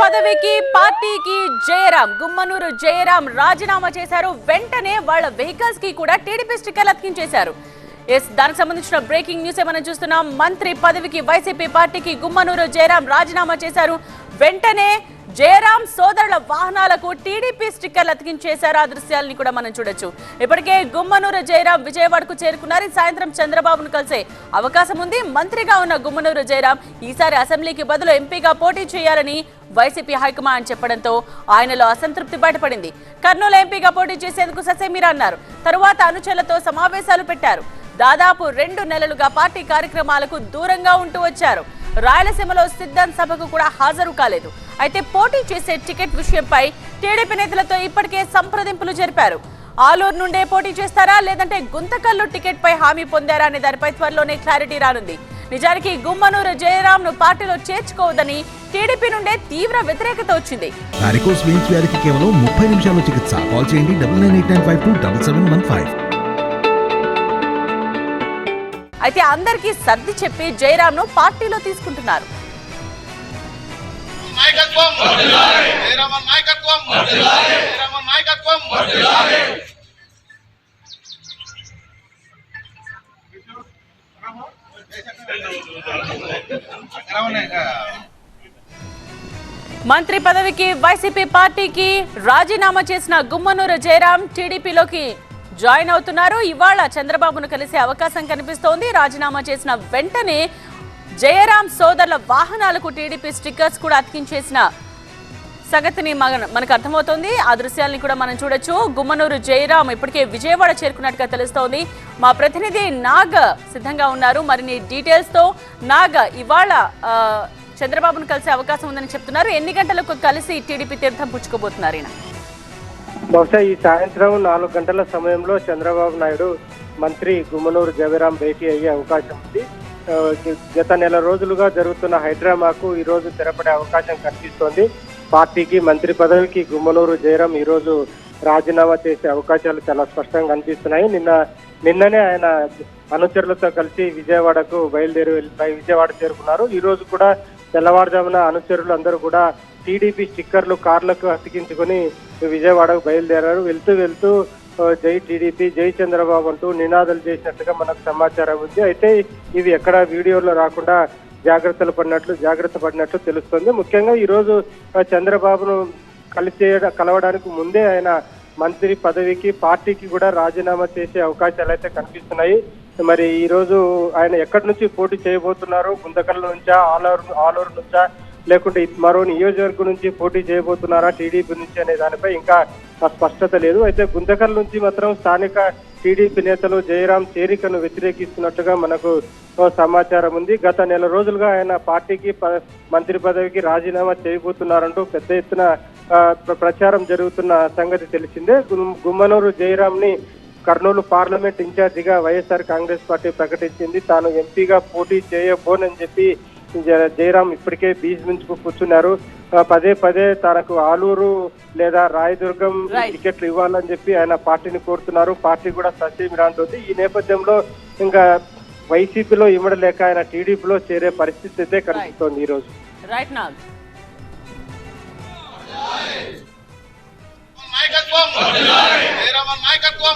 పదవికి పార్టీకి జయరాం గుమ్మనూరు జయరాం రాజీనామా చేశారు. వెంటనే వాళ్ళ వెహికల్స్కి కూడా టీడీపీ స్టిక్కర్లు అతికించేశారు. ఎస్ దానికి సంబంధించిన బ్రేకింగ్ న్యూస్ ఏమైనా చూస్తున్నాం? మంత్రి పదవికి వైసీపీ పార్టీకి గుమ్మనూరు జయరాం రాజీనామా చేశారు. వెంటనే జయరాం సోదరుల వాహనాలకు టీడీపీ స్టిక్కర్లు అతికించేశారు. ఆ దృశ్యాలని కూడా మనం చూడొచ్చు. ఇప్పటికే గుమ్మనూరు జయరాం విజయవాడకు చేరుకున్నారు. సాయంత్రం చంద్రబాబును కలిసే అవకాశం ఉంది. మంత్రిగా ఉన్న గుమ్మనూరు జయరాం ఈసారి అసెంబ్లీకి బదులు ఎంపీగా పోటీ చేయాలని వైసీపీ హైకమాండ్ చెప్పడంతో ఆయనలో అసంతృప్తి బయటపడింది. కర్నూలు ఎంపీగా పోటీ చేసేందుకు ససేమీరా అన్నారు. తరువాత అనుచరులతో సమావేశాలు పెట్టారు. దాదాపు రెండు నెలలుగా పార్టీ కార్యక్రమాలకు దూరంగా ఉంటూ వచ్చారు. రాయలసీమలో సిద్ధం సభకు కూడా హాజరు కాలేదు. అయితే పోటీ చేసే టికెట్ విషయంపై టీడీపీ నేతలతో ఇప్పటికే సంప్రదింపులు జరిపారు. ఆలూరు నుండే పోటీ చేస్తారా? లేదంటే గుంతకల్లు టికెట్ పై హామీ పొందారా అనే దానిపై త్వరలోనే క్లారిటీ రానుంది. నిజానికి గుమ్మనూరు జయరాం ను పార్టీలో చేర్చుకోవద్దని టీడీపీ నుండే తీవ్ర వ్యతిరేకత వచ్చింది. కేవలం ముప్పై నిమిషాల్లో చికిత్స. కాల్ చేయండి అయితే అందరికీ సర్ది చెప్పి జయరాం ను పార్టీలో తీసుకుంటున్నారు. మంత్రి పదవికి వైసీపీ పార్టీకి రాజీనామా చేసిన గుమ్మనూరు జయరాం టీడీపీలోకి జాయిన్ అవుతున్నారు. ఇవాళ చంద్రబాబును కలిసే అవకాశం కనిపిస్తోంది. రాజీనామా చేసిన వెంటనే జయరాం సోదరుల వాహనాలకు టీడీపీ స్టిక్కర్స్ కూడా అతికించేసిన సంగతిని మన- మనకు అర్థమవుతోంది. ఆ దృశ్యాలని కూడా మనం చూడొచ్చు. గుమ్మనూరు జయరాం ఇప్పటికే విజయవాడ చేరుకున్నట్టుగా తెలుస్తోంది. మా ప్రతినిధి నాగ్ సిద్ధంగా ఉన్నారు. మరిన్ని డీటెయిల్స్తో నాగ నాగ్ ఇవాళ చంద్రబాబును కలిసే అవకాశం ఉందని చెప్తున్నారు. ఎన్ని గంటలకు కలిసి టీడీపీ తీర్థం పుచ్చుకోబోతున్నారు ఈయన? బహుశా ఈ సాయంత్రం నాలుగు గంటల సమయంలో చంద్రబాబు నాయుడు మంత్రి గుమ్మనూరు జయరాం భేటీ అయ్యే అవకాశం ఉంది. గత నెల రోజులుగా జరుగుతున్న హైడ్రామాకు ఈ రోజు తెరపడే అవకాశం కనిపిస్తోంది. పార్టీకి మంత్రి పదవికి గుమ్మనూరు జయరాం ఈ రోజు రాజీనామా చేసే అవకాశాలు చాలా స్పష్టంగా కనిపిస్తున్నాయి. నిన్న నిన్ననే ఆయన అనుచరులతో కలిసి విజయవాడకు బయలుదేరి విజయవాడ చేరుకున్నారు. ఈ రోజు కూడా తెల్లవారుజామున అనుచరులు అందరూ కూడా టీడీపీ స్టిక్కర్లు కార్లకు అతికించుకొని విజయవాడకు బయలుదేరారు. వెళ్తూ వెళ్తూ జై టీడీపీ జై చంద్రబాబు అంటూ నినాదాలు చేసినట్టుగా మనకు సమాచారం ఉంది. అయితే ఇవి ఎక్కడ వీడియోలో రాకుండా జాగ్రత్తలు పడినట్లు జాగ్రత్త పడినట్లు తెలుస్తుంది. ముఖ్యంగా ఈరోజు చంద్రబాబును కలిసే కలవడానికి ముందే ఆయన మంత్రి పదవికి పార్టీకి కూడా రాజీనామా చేసే అవకాశాలు అయితే కనిపిస్తున్నాయి. మరి ఈ రోజు ఆయన ఎక్కడి నుంచి పోటీ చేయబోతున్నారు? గుంతకల్ నుంచా ఆలూరు ఆలూరు నుంచా లేకుంటే మరో నియోజకవర్గం నుంచి పోటీ చేయబోతున్నారా? టీడీపీ నుంచి అనే దానిపై ఇంకా స్పష్టత లేదు. అయితే గుంతకల్ నుంచి మాత్రం స్థానిక టీడీపీ నేతలు జయరాం చేరికను వ్యతిరేకిస్తున్నట్టుగా మనకు సమాచారం ఉంది. గత నెల రోజులుగా ఆయన పార్టీకి ప- మంత్రి పదవికి రాజీనామా చేయబోతున్నారంటూ పెద్ద ఎత్తున ప్ర- ప్రచారం జరుగుతున్న సంగతి తెలిసిందే. గుమ్- గుమ్మనూరు జయరాం ని కర్నూలు పార్లమెంట్ ఇన్ఛార్జిగా వైఎస్ఆర్ కాంగ్రెస్ పార్టీ ప్రకటించింది. తాను ఎంపీగా పోటీ చేయబోనని చెప్పి జయరాం ఇప్పటికే బీచ్ మించుకు కూర్చున్నారు. పదే పదే తనకు ఆలూరు లేదా రాయదుర్గం. టికెట్లు ఇవ్వాలని చెప్పి ఆయన పార్టీని కోరుతున్నారు. పార్టీ కూడా సస్యమిరా అంటుంది ఈ నేపథ్యంలో ఇంకా వైసీపీలో ఇమ్మడలేక ఆయన టీడీపీలో చేరే పరిస్థితి అయితే కనిపిస్తోంది ఈ రోజు రైట్